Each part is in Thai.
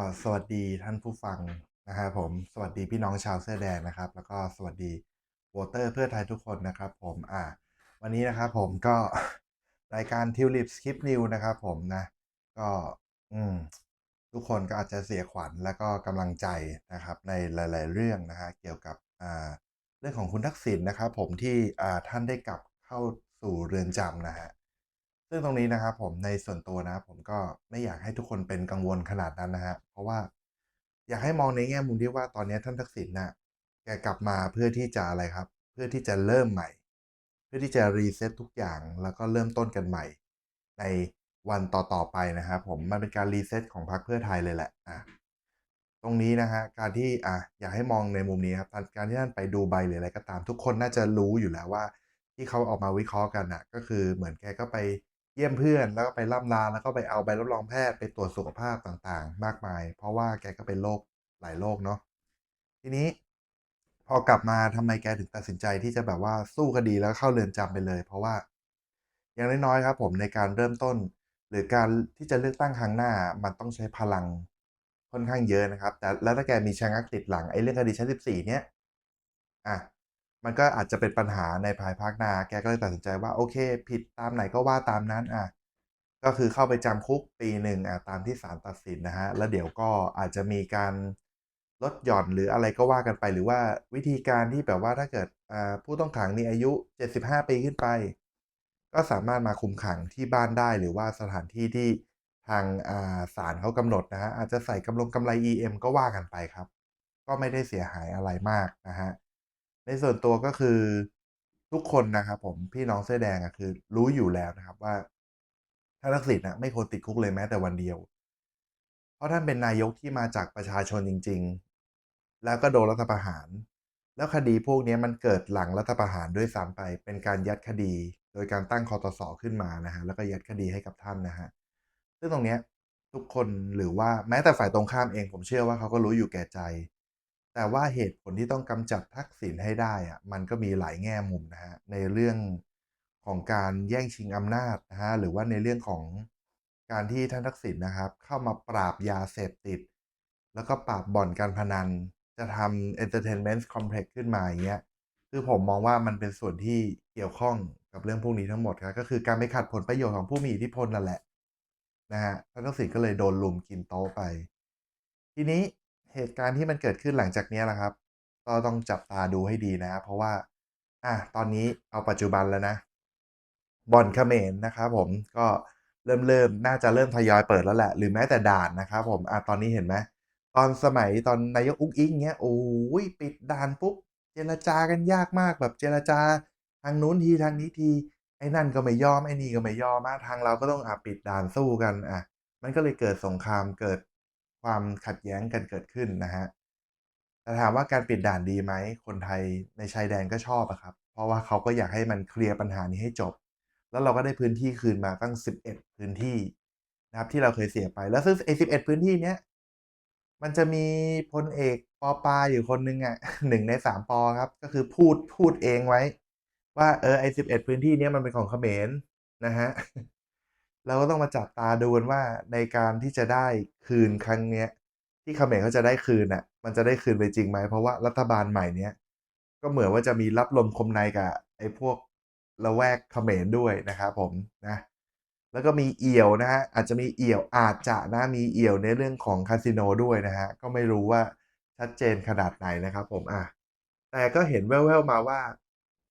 ก็สวัสดีท่านผู้ฟังนะครับผมสวัสดีพี่น้องชาวเสื้อแดงนะครับ แล้วก็สวัสดีโวเตอร์เพื่อไทยทุกคนนะครับ ผมอ่า วันนี้นะครับผมก็รายการ Tulip Skip New นะครับ ผมนะ ก็อืมทุกคนก็อาจจะเสียขวัญแล้วก็กำลังใจนะครับ ในหลาย ๆ เรื่องนะฮะเกี่ยวกับอ่าเรื่องของคุณทักษิณนะครับ ผมที่อ่าท่านได้กลับเข้าสู่เรือนจำนะฮะ ซึ่งตรงนี้นะครับผมในส่วนตัวนะครับผมก็ไม่อยากให้ทุกคนเป็นกังวลขนาดนั้นนะฮะเพราะว่าอยากให้มองในแง่มุมที่ว่าตอนนี้ท่านทักษิณน่ะแกกลับมาเพื่อที่จะอะไรครับ เพื่อที่จะเริ่มใหม่ เพื่อที่จะรีเซ็ตทุกอย่างแล้วก็เริ่มต้นกันใหม่ ในวันต่อๆไปนะครับผมมันเป็นการรีเซ็ตของพรรคเพื่อไทยเลยแหละอะตรงนี้นะฮะการที่อะอยากให้มองในมุมนี้ครับการที่ท่านไปดูใบหรืออะไรก็ตาม ทุกคนน่าจะรู้อยู่แล้วว่า ที่เขาออกมาวิเคราะห์กันน่ะก็คือเหมือนแกก็ไป เยี่ยมเพื่อนแล้วก็ไปล่ำลาแล้วก็ไปเอาใบรับรองแพทย์ไปตรวจสุขภาพต่างๆ มากมาย เพราะว่าแกก็เป็นโรคหลายโรคเนาะทีนี้พอกลับมาทำไมแกถึงตัดสินใจที่จะแบบว่าสู้คดีแล้วเข้าเรือนจำไปเลย เพราะว่า อย่างน้อยๆครับ ผมในการเริ่มต้น หรือการที่จะเลือกตั้งครั้งหน้ามันต้องใช้พลังค่อนข้างเยอะนะครับ แต่แล้วถ้าแกมีชะงักติดหลังไอ้เรื่องคดีชั้น14เนี้ยอะ มันก็อาจจะเป็นปัญหาในภายภาคหน้า แกก็เลยตัดสินใจว่าโอเค ผิดตามไหนก็ว่าตามนั้นอะก็คือเข้าไปจำคุกปีหนึ่งอะตามที่ศาลตัดสินนะฮะ แล้วเดี๋ยวก็อาจจะมีการลดหย่อนหรืออะไรก็ว่ากันไป หรือว่าวิธีการที่แบบว่าถ้าเกิดผู้ต้องขังมีอายุ 75 ปีขึ้นไป ก็สามารถมาคุมขังที่บ้านได้หรือว่าสถานที่ที่ทางศาลเขากำหนดนะฮะอาจจะใส่กำลงกำไร EM ก็ว่ากันไปครับ ก็ไม่ได้เสียหายอะไรมากนะฮะ ในส่วนตัวก็คือทุกคนนะครับผมพี่น้องเสื้อแดงอะคือ รู้อยู่แล้วนะครับว่าท่านทักษิณอะไม่ควรติดคุกเลยแม้แต่วันเดียว เพราะท่านเป็นนายกที่มาจากประชาชนจริง ๆ แล้วก็โดนรัฐประหาร แล้วคดีพวกนี้มันเกิดหลังรัฐประหารด้วยซ้ำไป เป็นการยัดคดี โดยการตั้งคอตสอขึ้นมานะฮะแล้วก็ยัดคดีให้กับท่านนะฮะซึ่งตรงเนี้ยทุกคนหรือว่าแม้แต่ฝ่ายตรงข้ามเองผมเชื่อว่าเขาก็รู้อยู่แก่ใจ แต่ว่าเหตุผลที่ต้องกำจัดทักษิณให้ได้อะมันก็มีหลายแง่มุมนะฮะในเรื่องของการแย่งชิงอำนาจนะฮะหรือว่าในเรื่องของการที่ท่านทักษิณนะครับ เข้ามาปราบยาเสพติด แล้วก็ปราบบ่อนการพนัน จะทำ entertainment complex ขึ้นมาอย่างเงี้ยคือผมมองว่ามันเป็นส่วนที่เกี่ยวข้องกับเรื่องพวกนี้ทั้งหมดครับก็คือการไปขัดผลประโยชน์ของผู้มีอิทธิพลนั่นแหละนะฮะท่านทักษิณก็เลยโดนลุมกินโต๊ะไป ทีนี้ เหตุการณ์ที่มันเกิดขึ้นหลังจากนี้แหละครับ ก็ต้องจับตาดูให้ดีนะ เพราะว่า อะตอนนี้เอาปัจจุบันแล้วนะบ่อนเขมรนะครับผมก็เริ่มเริ่มน่าจะเริ่มทยอยเปิดแล้วแหละ หรือแม้แต่ด่านนะครับผมอะตอนนี้เห็นไหมตอนสมัยตอนนายกอุ้งอิงเงี้ยโอ้ยปิดด่านปุ๊บเจรจากันยากมากแบบเจรจาทางนู้นทีทางนี้ทีไอ้นั่นก็ไม่ยอมไอ้นี่ก็ไม่ยอมอะทางเราก็ต้องอะปิดด่านสู้กันอะ มันก็เลยเกิดสงครามเกิด ความขัดแย้งกันเกิดขึ้นนะฮะแต่ถามว่าการปิดด่านดีไหมคนไทยในชายแดนก็ชอบอะครับ เพราะว่าเขาก็อยากให้มันเคลียร์ปัญหานี้ให้จบ แล้วเราก็ได้พื้นที่คืนมาตั้ง 11 พื้นที่นะครับที่เราเคยเสียไปแล้วซึ่งไอ้11พื้นที่เนี้ยมันจะมีพลเอกปอปาอยู่คนหนึ่งอะหนึ่งในสามปอครับ ก็คือพูดพูดเองไว้ ว่าเออไอ้11พื้นที่เนี้ยมันเป็นของเขมรนะฮะ เราก็ต้องมาจับตาดูกันว่าในการที่จะได้คืนครั้งเนี้ย ที่เขมรเขาจะได้คืนน่ะ มันจะได้คืนไปจริงไหมเพราะว่ารัฐบาลใหม่เนี้ยก็เหมือนว่าจะมีรับลมคมในกับไอ้พวกละแวกเขมรด้วยนะครับผมนะแล้วก็มีเอี่ยวนะฮะอาจจะมีเอี่ยวอาจจะนะมีเอี่ยวในเรื่องของคาสิโนด้วยนะฮะก็ไม่รู้ว่าชัดเจนขนาดไหนนะครับผมอะแต่ก็เห็นแว่วๆมาว่า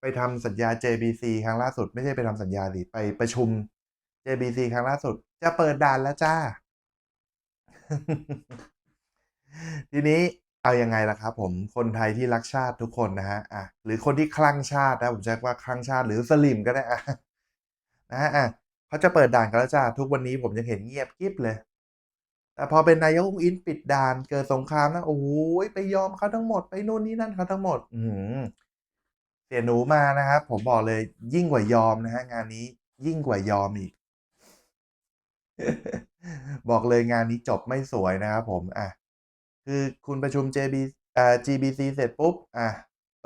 ไปทำสัญญา JBC ครั้งล่าสุดไม่ใช่ไปทำสัญญาสิไปประชุม JBC ครั้งล่าสุด จะเปิดด่านแล้วจ้า ทีนี้เอายังไงล่ะครับผมคนไทยที่รักชาติทุกคนนะฮะอะหรือคนที่คลั่งชาตินะผมใช้ว่าคลั่งชาติหรือสลิมก็ได้อะนะฮะอะเขาจะเปิดด่านกันแล้วจ้าทุกวันนี้ผมยังเห็นเงียบกริบเลย แต่พอเป็นนายกองอินปิดด่านเกิดสงครามนะโอ้ยไปยอมเขาทั้งหมดไปนู่นนี่นั่นเขาทั้งหมด อืมเสียหนูมานะครับผมบอกเลยยิ่งกว่ายอมนะฮะงานนี้ยิ่งกว่ายอมอีก บอกเลยงานนี้จบไม่สวยนะครับผม อะ คือคุณประชุม JB อ่า GBC เสร็จปุ๊บ อะ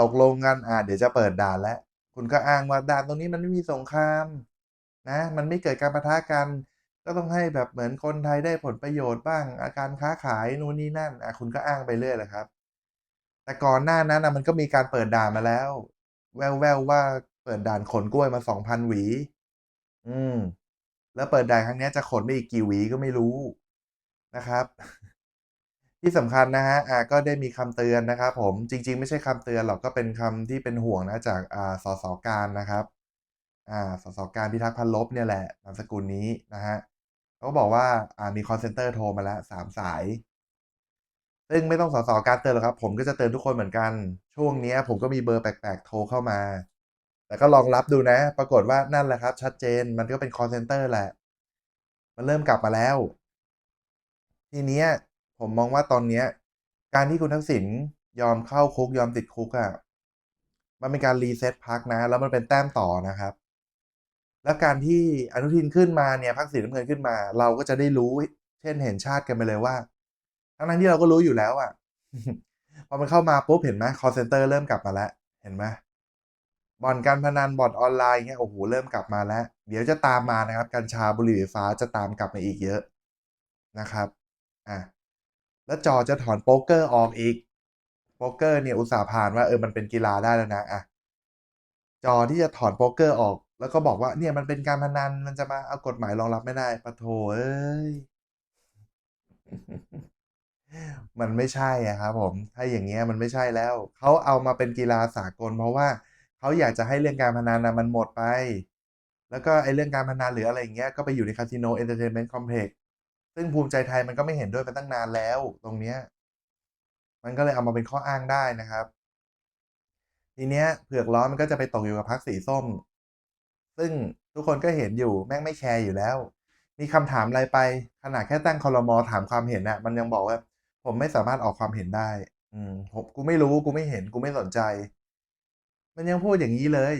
ตกลงกัน อะ เดี๋ยวจะเปิดด่านแล้ว คุณก็อ้างว่าด่านตรงนี้มันไม่มีสงคราม นะ มันไม่เกิดการปะทะกัน ก็ต้องให้แบบเหมือนคนไทยได้ผลประโยชน์บ้าง อาการค้าขายนู่นนี่นั่น อะ คุณก็อ้างไปเรื่อยแหละครับ แต่ก่อนหน้านั้นนะมันก็มีการเปิดด่านมาแล้ว แววแววว่าเปิดด่านขนกล้วยมาสองพันหวี อืม แล้วเปิดด่านครั้งนี้จะขนไปอีกกี่หวีก็ไม่รู้นะครับ ที่สำคัญนะฮะอ่าก็ได้มีคำเตือนนะครับ ผมจริง ๆ ไม่ใช่คำเตือนหรอกก็เป็นคำที่เป็นห่วงนะจากอ่าสสการนะครับอ่าสสการพิทักษ์พันลบเนี่ยแหละนามสกุลนี้นะฮะเขาก็บอกว่าอ่ามี call center โทรมาแล้วสามสาย ซึ่งไม่ต้องสสการเตือนหรอกครับ ผมก็จะเตือนทุกคนเหมือนกัน ช่วงนี้ผมก็มีเบอร์แปลกๆโทรเข้ามา แต่ก็ลองรับดูนะ ปรากฏว่านั่นแหละครับ ชัดเจนมันก็เป็น call center แหละ มันเริ่มกลับมาแล้ว ทีเนี้ยผมมองว่าตอนเนี้ย การที่คุณทักษิณยอมเข้าคุกยอมติดคุกอะมันเป็นการรีเซ็ตพักนะ แล้วมันเป็นแต้มต่อนะครับ แล้วการที่อนุทินขึ้นมาเนี่ยพักสีน้ำเงินขึ้นมา เราก็จะได้รู้ เช่นเห็นชาติกันไปเลยว่า ทั้งนั้นที่เราก็รู้อยู่แล้วอะพอมันเข้ามาปุ๊บเห็นไหม call center เริ่มกลับมาแล้ว เห็นไหม บ่อนการพนันบ่อนออนไลน์เงี้ยโอ้โหเริ่มกลับมาแล้ว เดี๋ยวจะตามมานะครับกัญชาบุหรี่ไฟฟ้าจะตามกลับมาอีกเยอะนะครับอะแล้วจอจะถอนโป๊กเกอร์ออกอีกโป๊กเกอร์เนี่ยอุตส่าห์ผ่านว่าเออมันเป็นกีฬาได้แล้วนะอะจอที่จะถอนโป๊กเกอร์ออก แล้วก็บอกว่าเนี่ยมันเป็นการพนันมันจะมาเอากฎหมายรองรับไม่ได้ปะโถเอ้ยมันไม่ใช่อะครับผม ถ้าอย่างเงี้ยมันไม่ใช่แล้ว เขาเอามาเป็นกีฬาสากลเพราะว่า เขาอยากจะให้เรื่องการพนันนะมันหมดไป แล้วก็ไอ้เรื่องการพนันหรืออะไรอย่างเงี้ยก็ไปอยู่ในคาสิโนเอนเตอร์เทนเมนต์คอมเพล็กซ์ซึ่งภูมิใจไทยมันก็ไม่เห็นด้วยมาตั้งนานแล้วตรงเนี้ยมันก็เลยเอามาเป็นข้ออ้างได้นะครับ ทีเนี้ยเผือกร้อนมันก็จะไปตกอยู่กับพรรคสีส้ม ซึ่งทุกคนก็เห็นอยู่แม่งไม่แคร์อยู่แล้ว มีคำถามอะไรไปขนาดแค่ตั้งคอรมอถามความเห็นน่ะมันยังบอกว่า ผมไม่สามารถออกความเห็นได้ อืมผมกูไม่รู้กูไม่เห็นกูไม่สนใจ มันยังพูดอย่างนี้เลย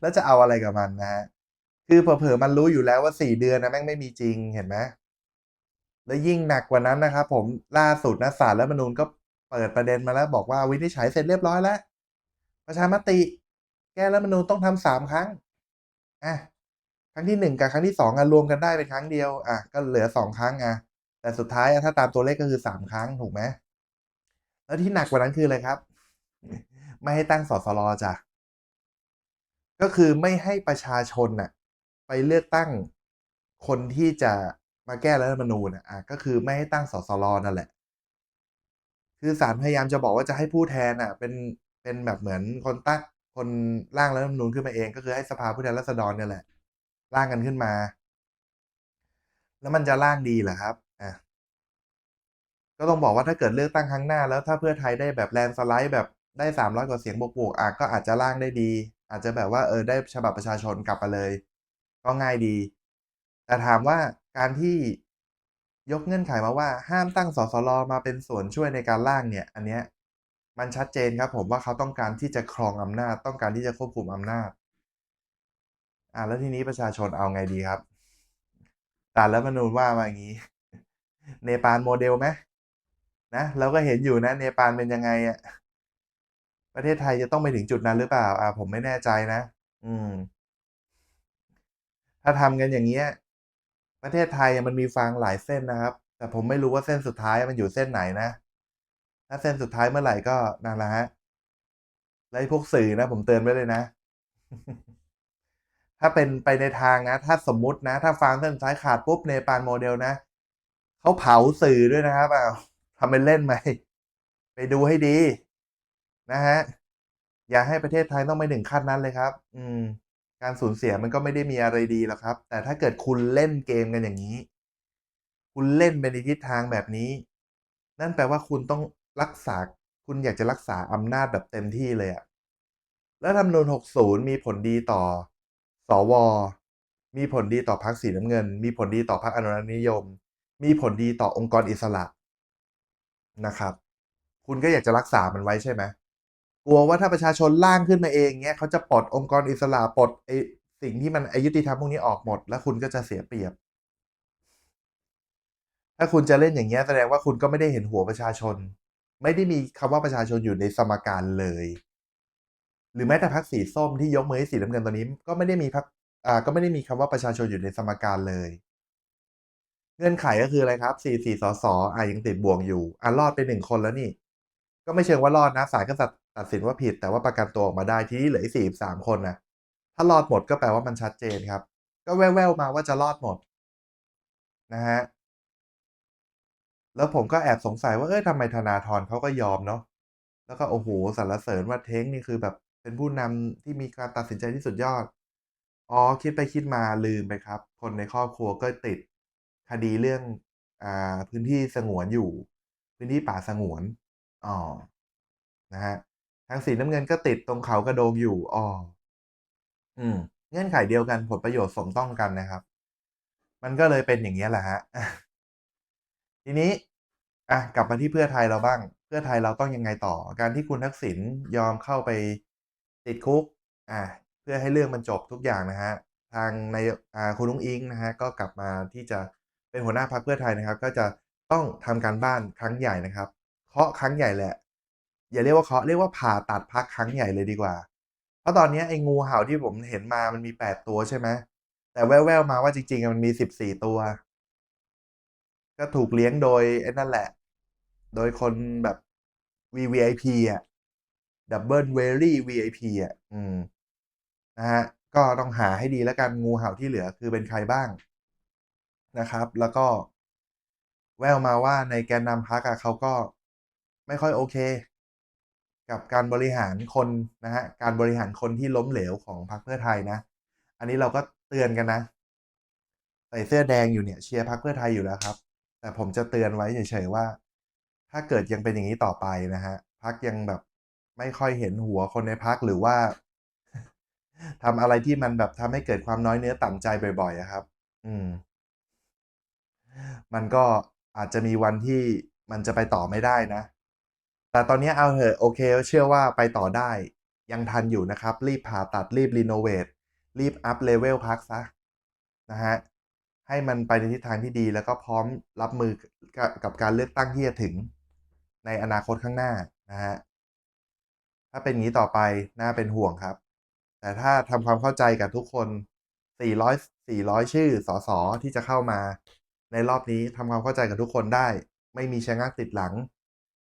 แล้วจะเอาอะไรกับมันนะฮะ คือเผลอๆมันรู้อยู่แล้วว่าสี่เดือนนะแม่งไม่มีจริงเห็นไหมแล้วยิ่งหนักกว่านั้นนะครับผมล่าสุดนะศาลรัฐธรรมนูญก็เปิดประเด็นมาแล้ว บอกว่าวินิจฉัยเสร็จเรียบร้อยแล้ว ประชามติ แก้รัฐธรรมนูญต้องทำสามครั้งอะครั้งที่หนึ่งกับครั้งที่สองอะรวมกันได้เป็นครั้งเดียวอะก็เหลือสองครั้งอะแต่สุดท้ายอะถ้าตามตัวเลขก็คือสามครั้งถูกไหมแล้วที่หนักกว่านั้นคืออะไรครับ ไม่ให้ตั้งสสรจ้ะก็คือไม่ให้ประชาชนน่ะไปเลือกตั้งคนที่จะมาแก้รัฐธรรมนูญอะก็คือไม่ให้ตั้งสสรนั่นแหละ คือศาลพยายามจะบอกว่าจะให้ผู้แทนอะ เป็นเป็นแบบเหมือนคนตั้งคนร่างรัฐธรรมนูญขึ้นมาเองก็คือให้สภาผู้แทนราษฎรเนี่ยแหละ ร่างกันขึ้นมา แล้วมันจะร่างดีเหรอครับอะก็ต้องบอกว่าถ้าเกิดเลือกตั้งครั้งหน้าแล้วถ้าเพื่อไทยได้แบบแลนสไลด์แบบ ได้สามร้อยกว่าเสียงบวกๆอะก็อาจจะร่างได้ดี อาจจะแบบว่าเออได้ฉบับประชาชนกลับมาเลย ก็ง่ายดี แต่ถามว่าการที่ยกเงื่อนไขมาว่าห้ามตั้งสสรมาเป็นส่วนช่วยในการร่างเนี่ย อันเนี้ยมันชัดเจนครับผมว่าเขาต้องการที่จะครองอำนาจ ต้องการที่จะควบคุมอำนาจ อ่าแล้วทีนี้ประชาชนเอาไงดีครับศาลรัฐธรรมนูญว่ามาอย่างนี้ เนปาลโมเดลไหมนะเราก็เห็นอยู่นะ เนปาลเป็นยังไงอะ ประเทศไทยจะต้องไปถึงจุดนั้นหรือเปล่า อ่า ผมไม่แน่ใจนะ อืม ถ้าทำกันอย่างเงี้ย ประเทศไทยมันมีฟางหลายเส้นนะครับ แต่ผมไม่รู้ว่าเส้นสุดท้ายมันอยู่เส้นไหนนะ ถ้าเส้นสุดท้ายเมื่อไหร่ก็นั่นแหละฮะแล้พวกสื่อนะ ผมเตือนไว้เลยนะ ถ้าเป็นไปในทางนะ ถ้าสมมุตินะ ถ้าฟางเส้นสุดท้ายขาดปุ๊บเนปาลโมเดลนะเขาเผาสื่อด้วยนะครับอ้าวทำเป็นเล่นไหม ไปดูให้ดี นะฮะอย่าให้ประเทศไทยต้องไปถึงขั้นนั้นเลยครับ อืม การสูญเสียมันก็ไม่ได้มีอะไรดีหรอกครับ แต่ถ้าเกิดคุณเล่นเกมกันอย่างนี้ คุณเล่นไปในทิศทางแบบนี้ นั่นแปลว่าคุณต้องรักษา คุณอยากจะรักษาอำนาจแบบเต็มที่เลยอะแล้วรัฐธรรมนูญ60 มีผลดีต่อ สว มีผลดีต่อพรรคสีน้ำเงิน มีผลดีต่อพรรคอนุรักษนิยม มีผลดีต่อองค์กรอิสระนะครับ คุณก็อยากจะรักษามันไว้ใช่ไหม ลัวว่าถ้าประชาชนร่างขึ้นมาเองเนี้ยเขาจะปลดองค์กรอิสระปลดไอสิ่งที่มันอายุติธรรมพวกนี้ออกหมด แล้วคุณก็จะเสียเปรียบ ถ้าคุณจะเล่นอย่างเงี้ยแสดงว่าคุณก็ไม่ได้เห็นหัวประชาชน ไม่ได้มีคำว่าประชาชนอยู่ในสมการเลย หรือแม้แต่พรรคสีส้มที่ยกมือให้สีน้ำเงินตัวนี้ ก็ไม่ได้มีพรรคอ่าก็ไม่ได้มีคำว่าประชาชนอยู่ในสมการเลย เงื่อนไขก็คืออะไรครับ44สสอ่ายังติดบ่วงอยู่อ่ารอดไป1คนแล้วนี่ ก็ไม่เชิงว่ารอดนะศาลก็ตัด ตัดสินว่าผิดแต่ว่าประกันตัวออกมาได้ทีนี้เหลืออีก43คนนะถ้ารอดหมดก็แปลว่ามันชัดเจนครับ ก็แว่วๆมาว่าจะรอดหมดนะครับแล้วผมก็แอบสงสัยว่าเอ๊ยทำไมธนาธรเขาก็ยอมเนาะแล้วก็โอ้โฮสรรเสริญว่าเท้งนี่คือแบบเป็นผู้นำที่มีการตัดสินใจที่สุดยอด อ๋อคิดไปคิดมาลืมไปครับ คนในครอบครัวก็ติดคดีเรื่องอ่าพื้นที่สงวนอยู่ พื้นที่ป่าสงวนอ้อนะครับ ทางสีน้ำเงินก็ติดตรงเขากระโดงอยู่อ้ออืม เงื่อนไขเดียวกันผลประโยชน์สมต้องกันนะครับ มันก็เลยเป็นอย่างเงี้ยแหละครับอาทีนี้อะกลับมาที่เพื่อไทยเราบ้าง เพื่อไทยเราต้องยังไงต่อ การที่คุณทักษิณยอมเข้าไปติดคุกอาเพื่อให้เรื่องมันจบทุกอย่างนะครับทางนายกอ่าคุณอุ้งอิ๊งนะครับก็กลับมาที่จะเป็นหัวหน้าพรรคเพื่อไทยนะครับ ก็จะต้องทำการบ้านครั้งใหญ่นะครับ เคาะครั้งใหญ่แหละ อย่าเรียกว่าเคาะเรียกว่าผ่าตัดพรรครั้งใหญ่เลยดีกว่า เพราะตอนนี้ไอ้งูเห่าที่ผมเห็นมามันมี8ตัวใช่ไหมแต่แว่วๆมาว่าจริงๆมันมี14ตัว ก็ถูกเลี้ยงโดยไอ้นั่นแหละ โดยคนแบบ VVIP อะ Double Very VIP อะอืม นะครับก็ต้องหาให้ดีแล้วกันงูเห่าที่เหลือคือเป็นใครบ้างนะครับ แล้วก็แววมาว่าในแกนนำพรรคอะเขาก็ไม่ค่อยโอเค กับการบริหารคนนะครับการบริหารคนที่ล้มเหลวของพรรคเพื่อไทยนะ อันนี้เราก็เตือนกันนะใส่เสื้อแดงอยู่เนี่ยเชียร์พรรคเพื่อไทยอยู่แล้วครับ แต่ผมจะเตือนไว้เฉยๆว่า ถ้าเกิดยังเป็นอย่างงี้ต่อไปนะครับพรรคยังแบบไม่ค่อยเห็นหัวคนในพรรคหรือว่าทำอะไรที่มันแบบทำให้เกิดความน้อยเนื้อต่ำใจบ่อยๆอะครับ อืม มันก็อาจจะมีวันที่มันจะไปต่อไม่ได้นะ แต่ตอนนี้เอาเหอะโอเค เชื่อว่าไปต่อได้ ยังทันอยู่นะครับ รีบผ่าตัดรีบรีโนเวตรีบอัป level พรรคเสียนะครับให้มันไปในทิศทางที่ดีแล้วก็พร้อมรับมือกกับการเลือกตั้งที่จะถึง ในอนาคตข้างหน้านะครับถ้าเป็นงี้ต่อไปน่าเป็นห่วงครับ แต่ถ้าทำความเข้าใจกับทุกคน 400 400 ชื่อสสที่จะเข้ามา ในรอบนี้ทำความเข้าใจกับทุกคนได้ ไม่มีชะงักติดหลัง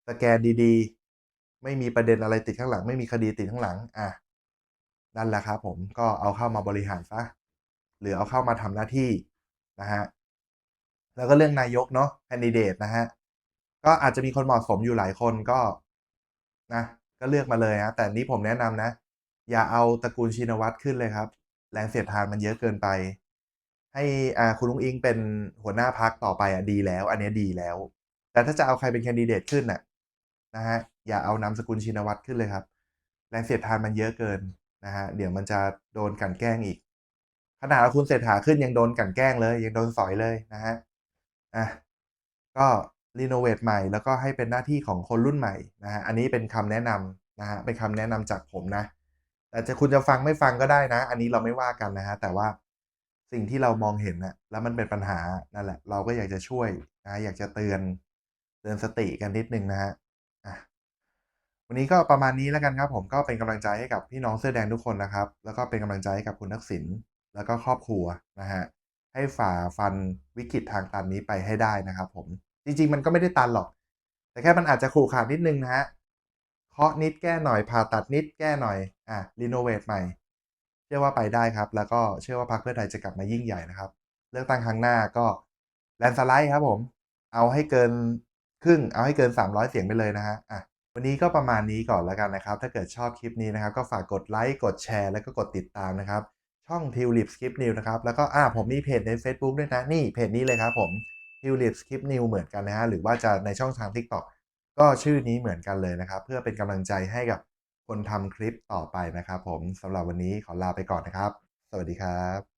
สแกนดีๆ ไม่มีประเด็นอะไรติดข้างหลัง ไม่มีคดีติดข้างหลังอานั่นแหละครับผมก็เอาเข้ามาบริหารเสียหรือเอาเข้ามาทำหน้าที่นะครับแล้วก็เรื่องนายกเนาะแคนดิเดตนะครับก็อาจจะมีคนเหมาะสมอยู่หลายคนก็นะก็เลือกมาเลยนะแต่นี้ผมแนะนำนะ อย่าเอาตระกูลชินวัตรขึ้นเลยครับ แรงเสียดทานมันเยอะเกินไป ให้อ่าคุณอุ้งอิงเป็นหัวหน้าพรรคต่อไปอะดีแล้ว อันนี้ดีแล้ว แต่ถ้าจะเอาใครเป็นแคนดิเดตขึ้นน่ะ นะครับอย่าเอานามสกุลชินวัตรขึ้นเลยครับ แรงเสียดทานมันเยอะเกินนะครับเดี๋ยวมันจะโดนกันแกล้งอีก ขนาดเอาคุณเศรษฐาขึ้นยังโดนกันแกล้งเลย ยังโดนสอยเลยนะครับอาก็รีโนเวตใหม่แล้วก็ให้เป็นหน้าที่ของคนรุ่นใหม่นะครับอันนี้เป็นคำแนะนำนะครับเป็นคำแนะนำจากผมนะ แต่จะคุณจะฟังไม่ฟังก็ได้นะ อันนี้เราไม่ว่ากันนะครับแต่ว่าสิ่งที่เรามองเห็นนะแล้วมันเป็นปัญหานั่นแหละ เราก็อยากจะช่วยนะอยากจะเตือนเตือนสติกันนิดนึงนะครับอา วันนี้ก็ประมาณนี้แล้วกันครับ ผมก็เป็นกำลังใจให้กับพี่น้องเสื้อแดงทุกคนนะครับ แล้วก็เป็นกำลังใจให้กับคุณทักษิณแล้วก็ครอบครัวนะครับให้ฝ่าฟันวิกฤตทางตันนี้ไปให้ได้นะครับ ผมจริง ๆ มันก็ไม่ได้ตันหรอก แต่แค่มันอาจจะขรุขระนิดนึงนะครับเคาะนิดแก้หน่อยผ่าตัดนิดแก้หน่อยอารีโนเวตใหม่ เชื่อว่าไปได้ครับ แล้วก็เชื่อว่าพรรคเพื่อไทยจะกลับมายิ่งใหญ่นะครับ เลือกตั้งครั้งหน้าก็ landslide ครับผม เอาให้เกินครึ่งเอาให้เกิน 300 เสียงไปเลยนะครับอา วันนี้ก็ประมาณนี้ก่อนแล้วกันนะครับ ถ้าเกิดชอบคลิปนี้นะครับ ก็ฝากกดไลก์กดแชร์แล้วก็กดติดตามนะครับ ช่อง Tulip Skip News นะครับ แล้วก็อ่าผมมีเพจในเฟซบุ๊กด้วยนะ นี่เพจนี้เลยครับผม Tulip Skip News เหมือนกันนะครับหรือว่าจะในช่องทาง TikTok ก็ชื่อนี้เหมือนกันเลยนะครับ เพื่อเป็นกำลังใจให้กับคนทำคลิปต่อไปนะครับ ผมสำหรับวันนี้ขอลาไปก่อนนะครับ สวัสดีครับ